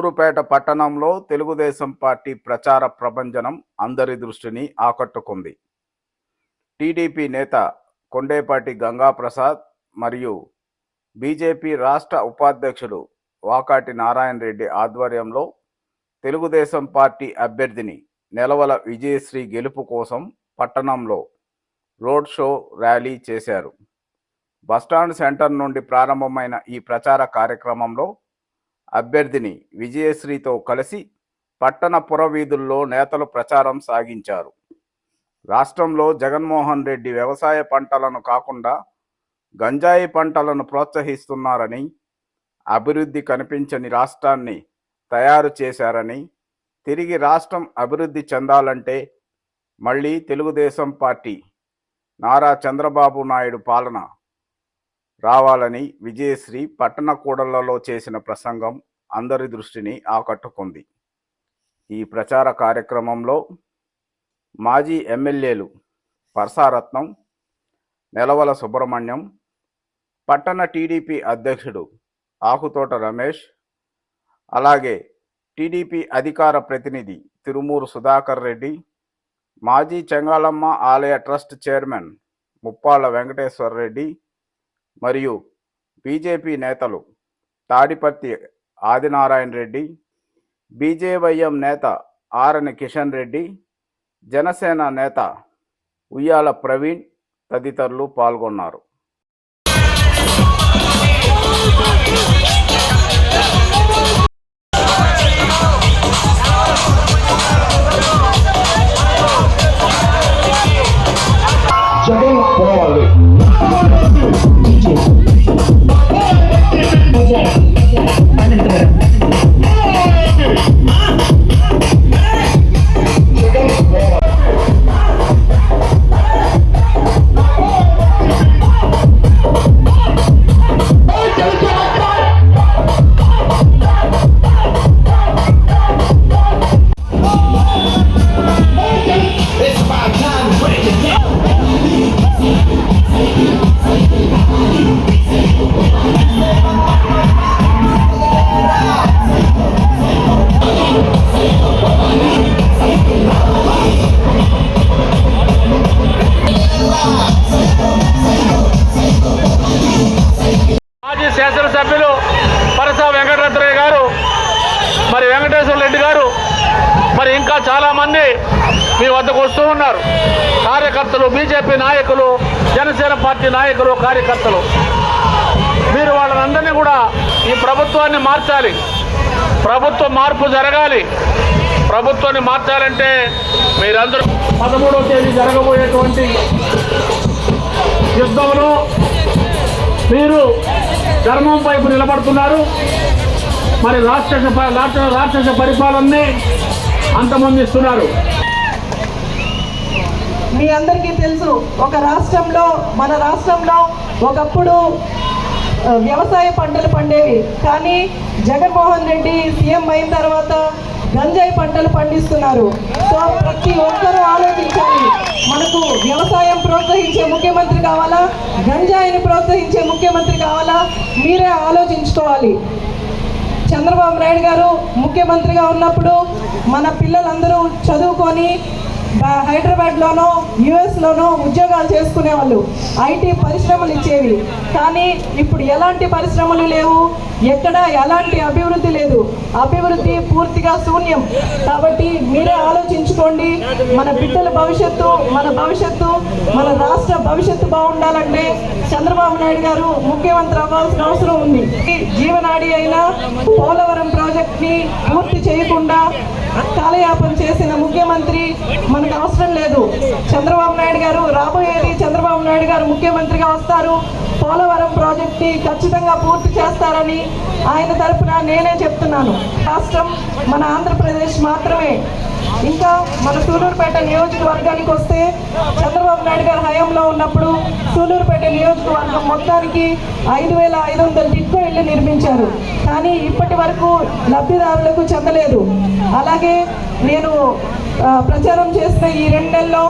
సూళ్ళూరుపేట పట్టణంలో తెలుగుదేశం పార్టీ ప్రచార ప్రభంజనం అందరి దృష్టిని ఆకట్టుకుంది. టీడీపీ నేత కొండేపాటి గంగాప్రసాద్ మరియు బీజేపీ రాష్ట్ర ఉపాధ్యక్షుడు వాకాటి నారాయణ రెడ్డి ఆధ్వర్యంలో తెలుగుదేశం పార్టీ అభ్యర్థిని నెలవల విజయశ్రీ గెలుపు కోసం పట్టణంలో రోడ్ షో ర్యాలీ చేశారు. బస్టాండ్ సెంటర్ నుండి ప్రారంభమైన ఈ ప్రచార కార్యక్రమంలో అభ్యర్థిని విజయశ్రీతో కలిసి పట్టణ పురవీధుల్లో నేతలు ప్రచారం సాగించారు. రాష్ట్రంలో జగన్మోహన్ రెడ్డి వ్యవసాయ పంటలను కాకుండా గంజాయి పంటలను ప్రోత్సహిస్తున్నారని అభివృద్ధి కనిపించని రాష్ట్రాన్ని తయారు చేశారని తిరిగి రాష్ట్రం అభివృద్ధి చెందాలంటే మళ్ళీ తెలుగుదేశం పార్టీ నారా చంద్రబాబు నాయుడు పాలన రావాలని విజయశ్రీ పట్టణ కూడళ్ళలో చేసిన ప్రసంగం అందరి దృష్టిని ఆకట్టుకుంది. ఈ ప్రచార కార్యక్రమంలో మాజీ ఎమ్మెల్యేలు పర్సారత్నం నెలవల సుబ్రహ్మణ్యం పట్టణ టీడీపీ అధ్యక్షుడు ఆకుతోట రమేష్ అలాగే టీడీపీ అధికార ప్రతినిధి తిరుమూరు సుధాకర్ రెడ్డి మాజీ చెంగాళమ్మ ఆలయ ట్రస్ట్ చైర్మన్ ముప్పాళ్ళ వెంకటేశ్వర రెడ్డి మరియు బీజేపీ నేతలు తాడిపర్తి ఆదినారాయణ రెడ్డి బీజేవైఎం నేత ఆరని కిషన్ రెడ్డి జనసేన నేత ఉయ్యాల ప్రవీణ్ తదితరులు పాల్గొన్నారు. చాలామంది మీ వద్దకు వస్తూ ఉన్నారు. కార్యకర్తలు బీజేపీ నాయకులు జనసేన పార్టీ నాయకులు కార్యకర్తలు. మీరు వాళ్ళందరినీ కూడా ఈ ప్రభుత్వాన్ని మార్చాలి. ప్రభుత్వ మార్పు జరగాలి. ప్రభుత్వాన్ని మార్చాలంటే మీరందరూ పదమూడవ తేదీ జరగబోయేటువంటి యుద్ధంలో మీరు ధర్మం వైపు నిలబడుతున్నారు. మరి రాక్షస ప- రాక్షస పరిపాలనని అంతమొందిస్తున్నారు మీ అందరికీ తెలుసు ఒక రాష్ట్రంలో మన రాష్ట్రంలో ఒకప్పుడు వ్యవసాయ పంటలు పండేవి. కానీ జగన్మోహన్ రెడ్డి సీఎం అయిన తర్వాత గంజాయి పంటలు పండిస్తున్నారు. సో ప్రతి ఒక్కరూ ఆలోచించాలి. మనకు వ్యవసాయం ప్రోత్సహించే ముఖ్యమంత్రి కావాలా? గంజాయిని ప్రోత్సహించే ముఖ్యమంత్రి కావాలా? మీరే ఆలోచించుకోవాలి. చంద్రబాబు నాయుడు గారు ముఖ్యమంత్రిగా ఉన్నప్పుడు మన పిల్లలందరూ చదువుకొని హైదరాబాద్లోనో యుఎస్లోనో ఉద్యోగాలు చేసుకునే వాళ్ళు ఐటీ పరిశ్రమలు ఇచ్చేవి. కానీ ఇప్పుడు ఎలాంటి పరిశ్రమలు లేవు? ఎక్కడ ఎలాంటి అభివృద్ధి లేదు? అభివృద్ధి పూర్తిగా శూన్యం. కాబట్టి మీరే ఆలోచించుకోండి. మన బిడ్డల భవిష్యత్తు మన భవిష్యత్తు మన రాష్ట్ర భవిష్యత్తు బాగుండాలంటే చంద్రబాబు నాయుడు గారు ముఖ్యమంత్రి అవ్వాల్సిన అవసరం ఉంది. జీవనాడి అయిన పోలవరం ప్రాజెక్ట్ని పూర్తి చేయకుండా కాలయాపన చేసిన ముఖ్యమంత్రి మనకు అవసరం లేదు. చంద్రబాబు నాయుడు గారు రాబోయేది చంద్రబాబు నాయుడు గారు ముఖ్యమంత్రిగా వస్తారు. పోలవరం ప్రాజెక్ట్ని ఖచ్చితంగా పూర్తి చేస్తారని ఆయన తరపున నేనే చెప్తున్నాను. రాష్ట్రం మన ఆంధ్రప్రదేశ్ మాత్రమే. ఇంకా మన సూలూరుపేట నియోజకవర్గానికి వస్తే చంద్రబాబు నాయుడు గారు హయాంలో ఉన్నప్పుడు సూలూరుపేట నియోజకవర్గం మొత్తానికి ఐదు వేల ఐదు వందల టిక్కో ఇళ్ళు నిర్మించారు. కానీ ఇప్పటి వరకు లబ్ధిదారులకు చెందలేదు. అలాగే నేను ప్రచారం చేసిన ఈ రెండు నెలల్లో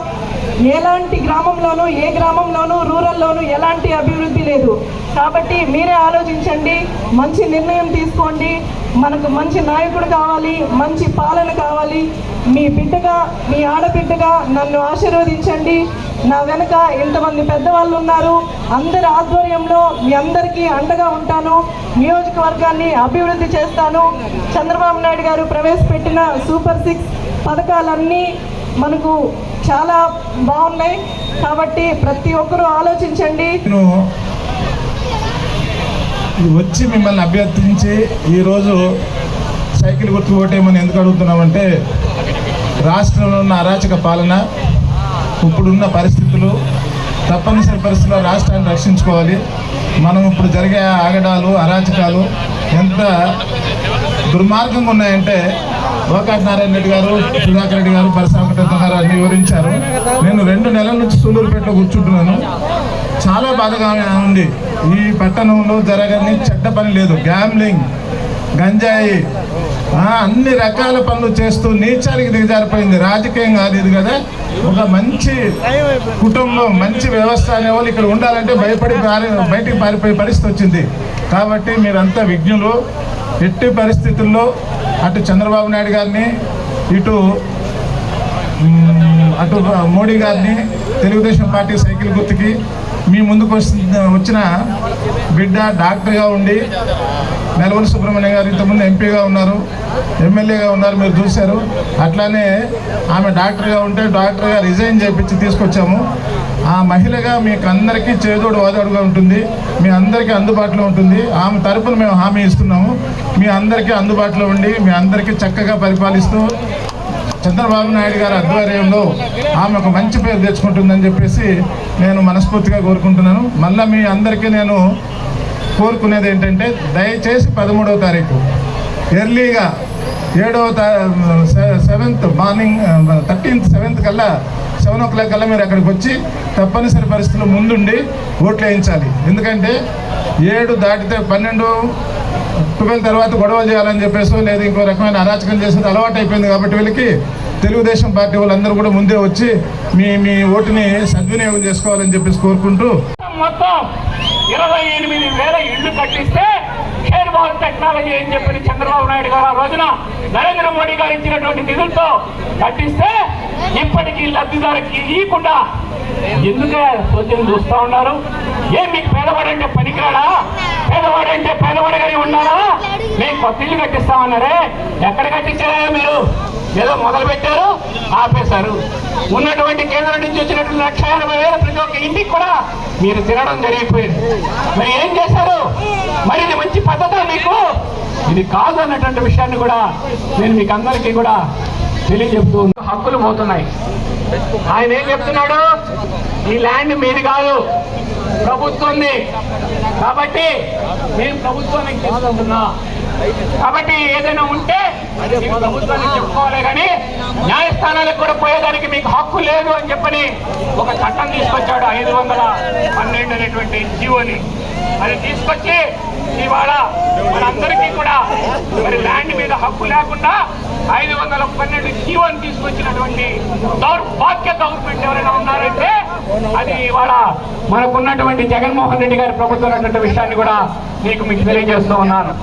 ఎలాంటి గ్రామంలోనూ ఏ గ్రామంలోనూ రూరల్లోనూ ఎలాంటి అభివృద్ధి లేదు. కాబట్టి మీరే ఆలోచించండి మంచి నిర్ణయం తీసుకోండి మనకు మంచి నాయకుడు కావాలి మంచి పాలన కావాలి. మీ బిడ్డగా మీ ఆడబిడ్డగా నన్ను ఆశీర్వదించండి. నా వెనక ఇంతమంది పెద్దవాళ్ళు ఉన్నారు. అందరి ఆధ్వర్యంలో మీ అందరికీ అండగా ఉంటాను. నియోజకవర్గాన్ని అభివృద్ధి చేస్తాను. చంద్రబాబు నాయుడు గారు ప్రవేశపెట్టిన సూపర్ సిక్స్ పథకాలన్నీ మనకు చాలా బాగున్నాయి. కాబట్టి ప్రతి ఒక్కరూ ఆలోచించండి. వచ్చి మిమ్మల్ని అభ్యర్థించి ఈరోజు సైకిల్ గుర్తు ఓటేమని ఎందుకు అడుగుతున్నామంటే రాష్ట్రంలో ఉన్న అరాచక పాలన ఇప్పుడున్న పరిస్థితులు తప్పనిసరి పరిస్థితుల్లో రాష్ట్రాన్ని రక్షించుకోవాలి. మనం ఇప్పుడు జరిగే ఆగడాలు అరాచకాలు ఎంత దుర్మార్గంగా ఉన్నాయంటే గోకాటి నారాయణ రెడ్డి గారు సుధాకర్ రెడ్డి గారు పరశురామకృష్ణ గారు వివరించారు. నేను రెండు నెలల నుంచి సూలూరుపేటలో కూర్చుంటున్నాను. చాలా బాధగా ఉంది. ఈ పట్టణంలో జరగని చెడ్డ పని లేదు. గ్యామ్లింగ్ గంజాయి అన్ని రకాల పనులు చేస్తూ నీచానికి దిగజారిపోయింది. రాజకీయం కాదు ఇది కదా. ఒక మంచి కుటుంబం మంచి వ్యవస్థ అనే వాళ్ళు ఇక్కడ ఉండాలంటే భయపడి పారి బయటికి పారిపోయే పరిస్థితి వచ్చింది. కాబట్టి మీరంతా విజ్ఞులు ఎట్టి పరిస్థితుల్లో అటు చంద్రబాబు నాయుడు గారిని ఇటు అటు మోడీ గారిని తెలుగుదేశం పార్టీ సైకిల్ గుర్తుకి మీ ముందుకు వచ్చిన బిడ్డ డాక్టర్గా ఉండి నెలవల సుబ్రహ్మణ్యం గారు ఇంతకుముందు ఎంపీగా ఉన్నారు ఎమ్మెల్యేగా ఉన్నారు మీరు చూశారు. అట్లానే ఆమె డాక్టర్గా ఉంటే డాక్టర్గా రిజైన్ చేయించి తీసుకొచ్చాము. ఆ మహిళగా మీకు అందరికీ చేదోడు వాదోడుగా ఉంటుంది. మీ అందరికీ అందుబాటులో ఉంటుంది. ఆమె తరపున మేము హామీ ఇస్తున్నాము. మీ అందరికీ అందుబాటులో ఉండి మీ అందరికీ చక్కగా పరిపాలిస్తూ చంద్రబాబు నాయుడు గారి ఆధ్వర్యంలో ఆమె ఒక మంచి పేరు తెచ్చుకుంటుందని చెప్పేసి నేను మనస్ఫూర్తిగా కోరుకుంటున్నాను. మళ్ళీ మీ అందరికీ నేను కోరుకునేది ఏంటంటే దయచేసి పదమూడవ తారీఖు ఎర్లీగా ఏడవ సెవెంత్ మార్నింగ్ థర్టీన్త్ సెవెంత్ కల్లా సెవెన్ ఓ క్లాక్ కల్లా మీరు అక్కడికి వచ్చి తప్పనిసరి పరిస్థితులు ముందుండి ఓట్లు వేయించాలి. ఎందుకంటే ఏడు దాటితే పన్నెండు ట్వెల్వ్ తర్వాత గొడవ చేయాలని చెప్పేసి లేదా ఇంకో రకమైన అరాచకం చేసేది అలవాటు అయిపోయింది కాబట్టి వీళ్ళకి తెలుగుదేశం పార్టీ వాళ్ళందరూ కూడా ముందే వచ్చి మీ మీ ఓటుని సద్వినియోగం చేసుకోవాలని చెప్పేసి కోరుకుంటూ మొత్తం ఇరవై ఎనిమిది వేల ఇళ్ళు కట్టిస్తే షేర్ టెక్నాలజీ అని చెప్పి చంద్రబాబు నాయుడు గారు ఆ రోజున నరేంద్ర మోడీ గారు ఇచ్చినటువంటి నిధులతో కట్టిస్తే ఇప్పటికీ లబ్ధిదారుకి ఇవ్వకుండా ఎందుకే సోద్యం చూస్తా ఉన్నారు? ఏం మీకు పేదవాడంటే పనికిరాడా పేదవాడంటే పేదవాడిగానే ఉన్నారా మేము కొత్త ఇల్లు కట్టిస్తామన్నారే ఎక్కడ కట్టించారా మీరు? ఏదో మొదలు పెట్టారు? ఆపేశారు. ఉన్నటువంటి కేంద్రం నుంచి వచ్చినటువంటి లక్ష ఎనభై వేల ప్రతి ఒక్క ఇంటికి కూడా మీరు తినడం జరిగిపోయింది. మరి ఏం చేశారు? మరి ఇది మంచి పద్ధత మీకు? ఇది కాదు అన్నటువంటి విషయాన్ని కూడా నేను మీకు అందరికీ కూడా తెలియజెప్తూ హక్కులు పోతున్నాయి. ఆయన ఏం చెప్తున్నాడు? ఈ ల్యాండ్ మీది కాదు. ప్రభుత్వంది. కాబట్టి మేము ప్రభుత్వానికి తీసుకుంటున్నా కాబట్టి ఏదైనా ఉంటే ప్రభుత్వానికి చెప్పుకోవాలి కానీ న్యాయస్థానాలకు కూడా పోయేదానికి మీకు హక్కు లేదు అని చెప్పని ఒక చట్టం తీసుకొచ్చాడు ఐదు వందల పన్నెండు అనేటువంటి జీవోని. అది తీసుకొచ్చి ఇవాళ మనందరికీ కూడా మరి ల్యాండ్ మీద హక్కు లేకుండా ఐదు వందల పన్నెండు జీవోని తీసుకొచ్చినటువంటి దౌర్భాగ్య గవర్నమెంట్ ఎవరైనా ఉన్నారంటే అది ఇవాళ మనకున్నటువంటి జగన్మోహన్ రెడ్డి గారి ప్రభుత్వం అన్నటువంటి విషయాన్ని కూడా మీకు మీకు తెలియజేస్తూ ఉన్నాను.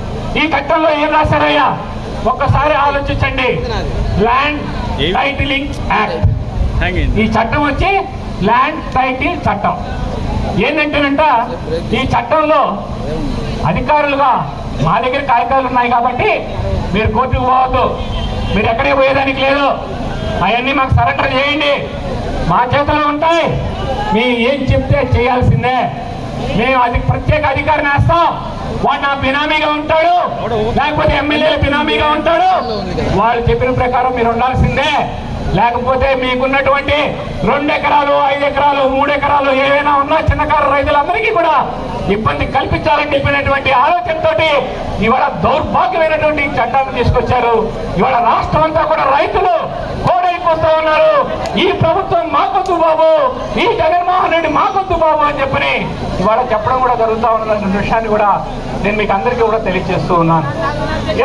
ఈ చట్టంలో ఏం రాశారయ్యా? ఒక్కసారి ఆలోచించండి. Land titling act. ఈ చట్టం వచ్చి ల్యాండ్ టైటిల్ చట్టం. ఏంటంటేనంట ఈ చట్టంలో అధికారులుగా మా దగ్గర కాగితాలు ఉన్నాయి కాబట్టి మీరు కోర్టుకు పోవద్దు. మీరు ఎక్కడే పోయేదానికి లేదు. అవన్నీ మాకు సరెండర్ చేయండి. మా చేతిలో ఉంటాయి. మీ ఏం చెప్తే చేయాల్సిందే. మేము అది ప్రత్యేక అధికారిని వేస్తాం. వాడు నా బినామీగా ఉంటాడు. లేకపోతే ఎమ్మెల్యేల బినామీగా ఉంటాడు. వాళ్ళు చెప్పిన ప్రకారం మీరు ఉండాల్సిందే. లేకపోతే మీకున్నటువంటి రెండు ఎకరాలు ఐదు ఎకరాలు మూడు ఎకరాలు ఏవైనా ఉన్నా చిన్నకారు రైతులందరికీ కూడా ఇబ్బంది కల్పించాలని చెప్పినటువంటి ఆలోచనతోటి ఇవాళ దౌర్భాగ్యమైనటువంటి చట్టాన్ని తీసుకొచ్చారు. ఇవాళ రాష్ట్రం అంతా కూడా రైతులు కోడైపోతా ఉన్నారు. ఈ ప్రభుత్వం మాకొద్దు బాబు. ఈ జగన్మోహన్ రెడ్డి మాకొద్దు బాబు అని చెప్పని ఇవాళ చెప్పడం కూడా జరుగుతూ ఉన్న విషయాన్ని కూడా నేను మీకు అందరికీ కూడా తెలియజేస్తూ ఉన్నాను.